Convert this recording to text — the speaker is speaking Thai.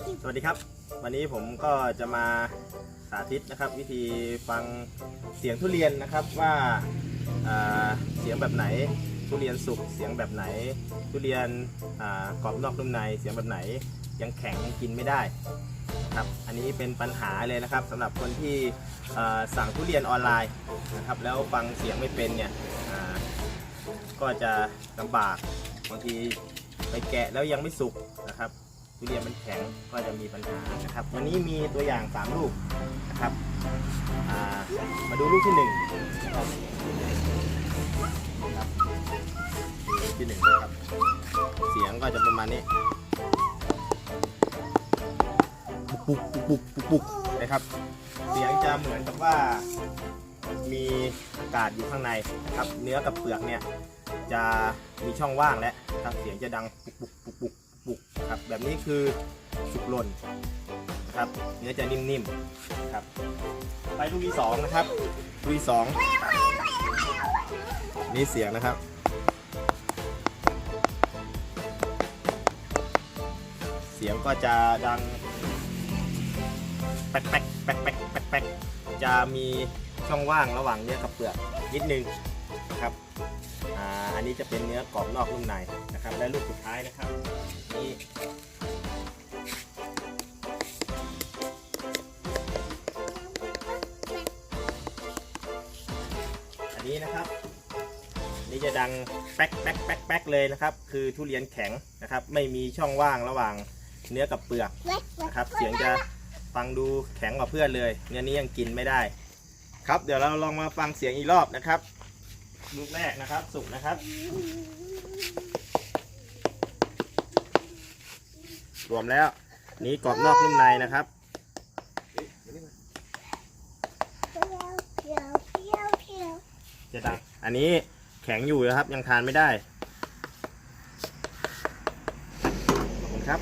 สวัสดีครับ วันนี้ผมก็จะมาสาธิตนะครับ วิธีฟังเสียงทุเรียนนะครับว่าาเสียงแบบไหนทุเรียนสุกเสียงแบบไหน ทุเรียนกรอบนอกนุ่มในเสียงแบบไหนยังแข็งยังกินไม่ได้ครับอันนี้เป็นปัญหาเลยนะครับสำหรับคนที่สั่งทุเรียนออนไลน์นะครับแล้วฟังเสียงไม่เป็นเนี่ยก็จะลำบากบางทีไปแกะแล้วยังไม่สุกนะครับ ทุเรียนมันแข็งก็จะมีปัญหานะครับ วันนี้มีตัวอย่าง 3 ลูกนะครับามาดูลูกที่1นะครับครับลูกที่1นะครับ เสียงก็จะประมาณนี้ปุกปุกปุกปุกปุกนะครับ เสียงจะเหมือนกับว่ามีอากาศอยู่ข้างในนะครับ เนื้อกับเปลือกเนี่ยจะมีช่องว่างแล้วครับเสียงจะดังปุกปุกปุกปุก ปุกครับแบบนี้คือสุกหล่นนะครับเนื้อจะนิ่มๆครับไปลูกที่สองนะครับลูกที่สองนี่เสียงนะครับเสียงก็จะดังแป๊กแป๊กแป๊กแป๊กแป๊กแป๊กจะมีช่องว่างระหว่างเนื้อกับเปลือกนิดนึงนะครับ อ่าอันนี้จะเป็นเนื้อกรอบนอกนุ่มในนะครับ และลูกสุดท้ายนะครับนี่อันนี้นะครับ นี่จะดังแป๊กแป๊กแป๊กแป๊กเลยนะครับ คือทุเรียนแข็งนะครับ ไม่มีช่องว่างระหว่างเนื้อกับเปลือกนะครับ เสียงจะฟังดูแข็งกว่าเพื่อนเลย เนื้อนี้ยังกินไม่ได้ ครับ เดี๋ยวเราลองมาฟังเสียงอีกรอบนะครับ ลูกแรกนะครับ สุกนะครับ รวมแล้ว นี้กรอบนอกนุ่มในนะครับ จะดังอันนี้แข็งอยู่นะครับ ยังทานไม่ได้ ขอบคุณครับ